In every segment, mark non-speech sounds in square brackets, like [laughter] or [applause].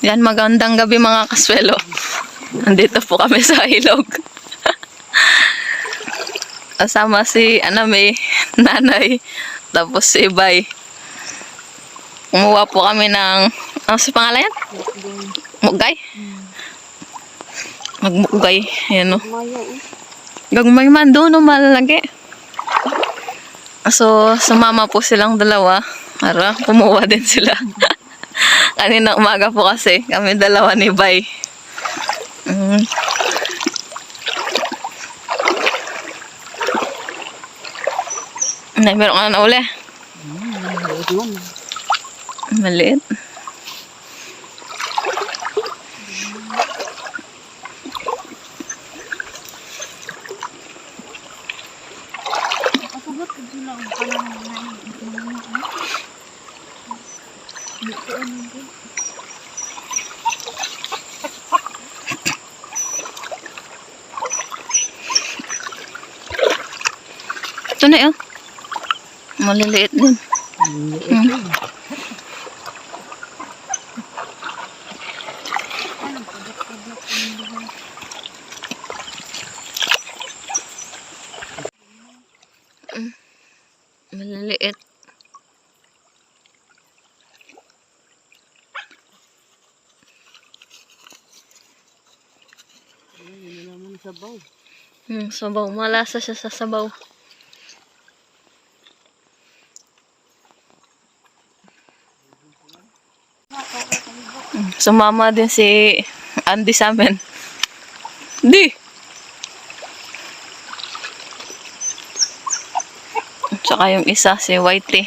Yan, magandang gabi mga kaswelo. Nandito po kami sa ilog. [laughs] Kasama si Aname, nanay, tapos si Bay. Kumuha po kami ng, ano si pangalan yan? Mugay? Magmugay. Yan o. Gagmay man doon, no, malalagi. So, sumama po silang dalawa. Para, kumuha din sila. [laughs] Kanina umaga po kasi, kami dalawa ni Bay. Mm. Meron ka na uli. Maliit. Ito na yun. Maliliit din. Mm. Mm. Maliliit. Hmm, sabaw. Malasa siya sa sabaw. Sumama din si Andy sa amin. Di! Tsaka yung isa, si Whitey.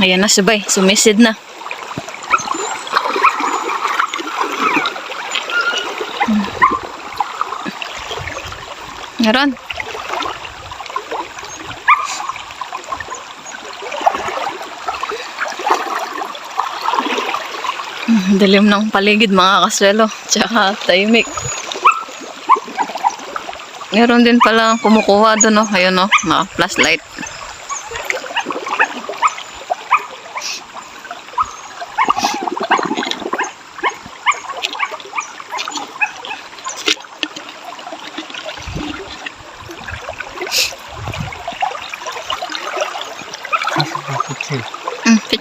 Ayan na si Bay, sumisid na. Meron. Hmm, Dilim ng paligid mga kaswelo. Tsaka tahimik. Meron din pala kumukuha doon, oh. Ayun, oh. Mga flashlight.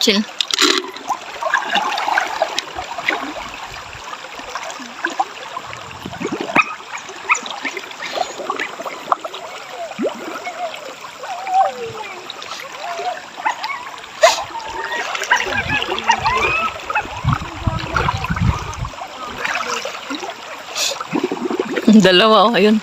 Pichil. Dalawa, oh, ayun.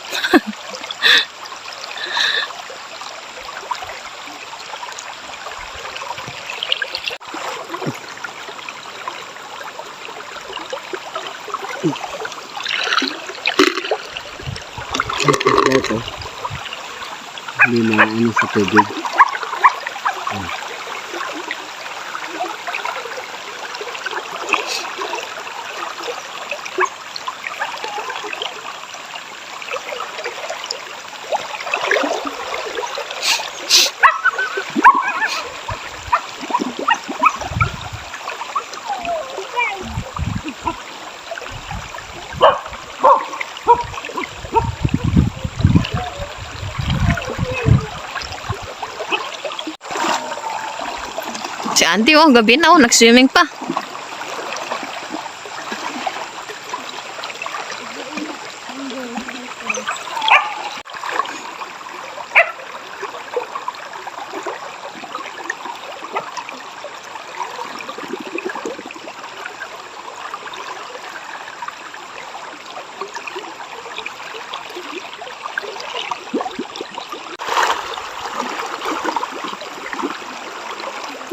Ito. Hindi na ano sa tubig. Si auntie, oh, gabi na, oh, nag-swimming pa.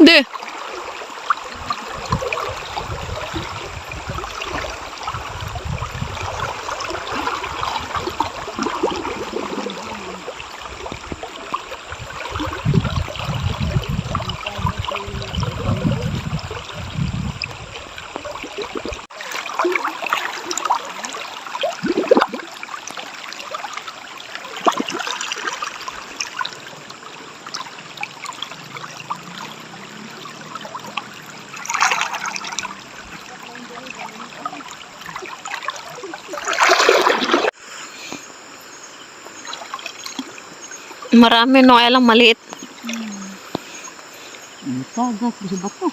Di. Marami no, kaya lang maliit. Tagas, bisa bato.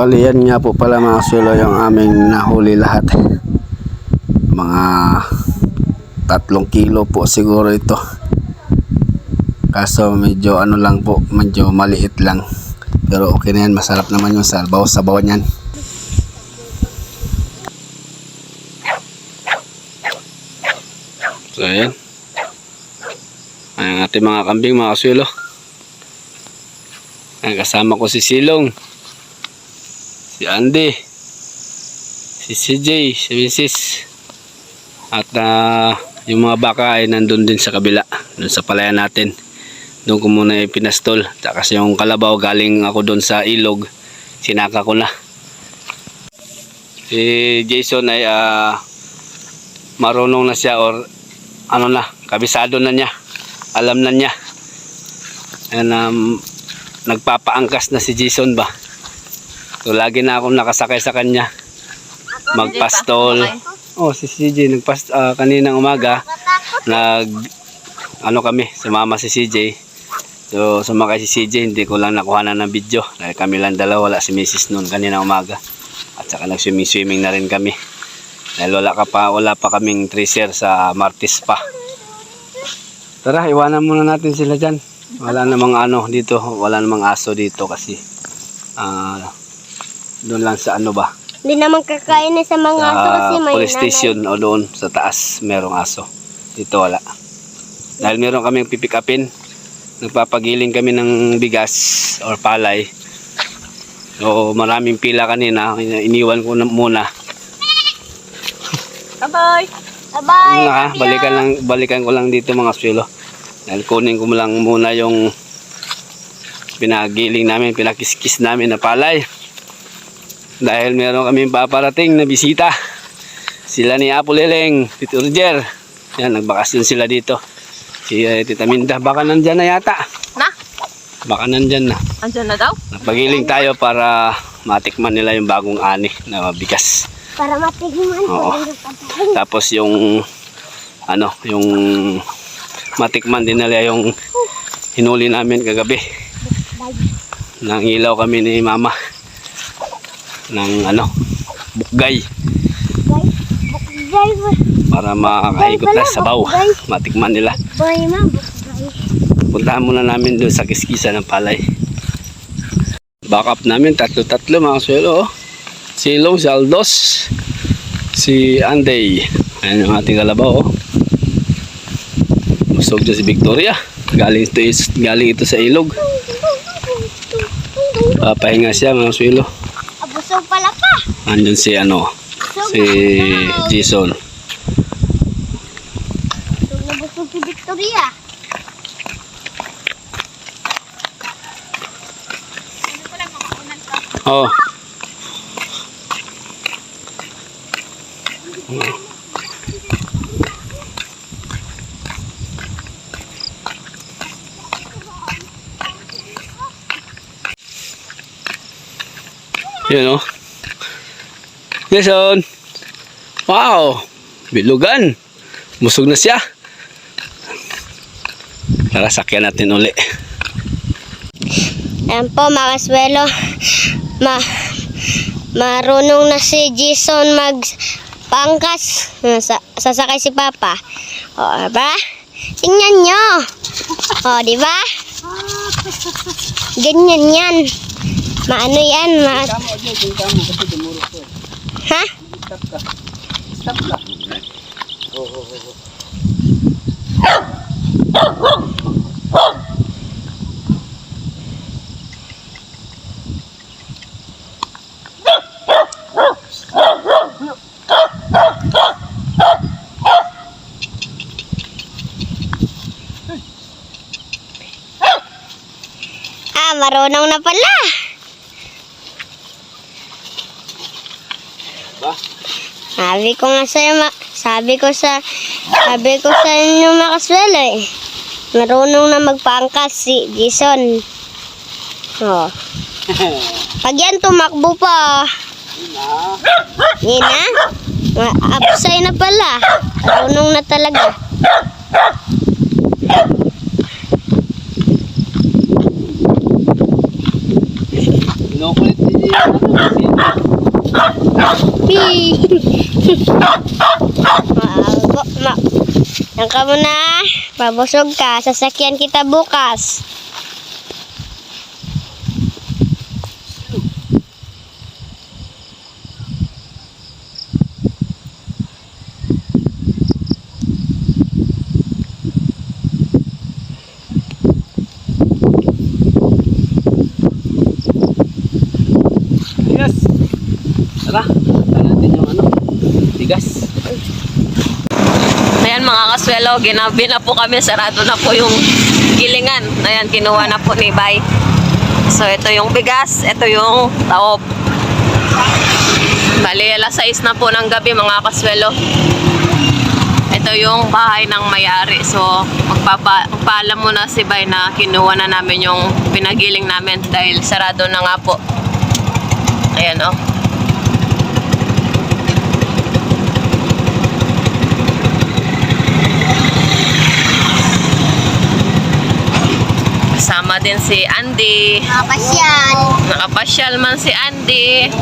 Bali yan nga po pala mga sulo yung aming nahuli lahat. Mga tatlong kilo po siguro ito. Kaso medyo ano lang po, medyo maliit lang. Pero okay na yan, masarap naman yung salbaw, sabaw niyan. So ayan. Ang ating mga kambing mga kasulo. Ang kasama ko si Silong si Andy, si CJ, si Mrs. At ah, yung mga baka ay nandun din sa kabila, dun sa palayan natin. Doon ko muna ipinastol. Tsaka yung kalabaw galing ako doon sa ilog, sinaka ko na. Si Jason ay ah, marunong na siya or ano na, kabisado na niya. Alam na niya. And, um, nagpapaangkas na si Jason ba? So lagi na akong nakasakay sa kanya. Magpastol. Oh, si CJ nagpas ah, kaninang umaga nag ano kami, sumama si CJ. So sumakay si CJ, hindi ko lang nakuha na ng video dahil kami lang dalawa, wala si Mrs. noon kanina umaga. At saka nag-swimming swimming na rin kami. Dahil wala ka pa, wala pa kaming tracer sa Martis pa. Tara, iwanan muna natin sila dyan. Wala namang ano dito, wala namang aso dito kasi ah doon lang sa ano ba? Hindi naman kakain na sa mga aso kasi may police station o doon sa taas merong aso. Dito wala. Dahil meron kaming pipick upin. Nagpapagiling kami ng bigas or palay. So maraming pila kanina. Iniwan ko na muna. Bye-bye! Bye-bye! Muna ka, balikan, lang, balikan ko lang dito mga swelo. Dahil kunin ko lang muna yung pinagiling namin, pinakiskis namin na palay. Dahil meron kami paparating na bisita. Sila ni Apo Leleng, Tito Roger. Yan, nagbakasyon sila dito. Si eh, Tita Minda, baka nandyan na yata. Na? Baka nandyan na. Andyan na daw? Napagiling tayo para matikman nila yung bagong ani na bigas. Para matigman ko. Oo. Tapos yung ano, yung matikman din nila yung hinuli namin kagabi. Nang ilaw kami ni mama ng ano, bukgay Bukgay para makaikot na sabaw. Matikman nila. Puntahan muna namin doon sa kiskisa ng palay. Backup namin, tatlo-tatlo mga suelo. oh. Si Long, si Aldos, si Anday. Ayan yung ating kalabaw. Oh. Busog dyan si Victoria. Galing ito, galing ito sa ilog. Papahinga siya mga suelo. Abusog pala pa. Andyan si ano, Busog si Jason. Busog na busog si Victoria. Oh. Yun oh. Jason. Wow. Bilugan. Busog na siya. Tara, sakyan natin uli. Ayan po mga kaswelo. Ma marunong na si Jason mag pangkas. Sa sasakay si Papa. O, ba? Tingnan nyo. O, di ba? Ganyan yan. Maano yan? Ma ha? Ah, marunong na pala. Ba? Sabi ko nga sa'yo, ma- sabi ko sa, sabi ko sa inyo mga kaswelo eh. Marunong na magpaangkas si Jason. Oh. [laughs] Pag yan tumakbo pa, yun na. Ma- Upside na pala. Marunong na talaga. Kinukulit din Maago, ma. Yan ka muna. Babusog ka. Sasakyan kita bukas. Yes! Tara, tara natin yung ano, tigas. Ayan mga kaswelo, ginabi na po kami, sarado na po yung gilingan. Ayan, kinuha na po ni Bay. So ito yung bigas, ito yung taob. Bali, alas 6 na po ng gabi mga kaswelo. Ito yung bahay ng mayari. So, magpapa magpaalam muna si Bay na kinuha na namin yung pinagiling namin dahil sarado na nga po. Ayan oh. Kasama din si Andy. Kapasyan. Nakapasyal man si Andy.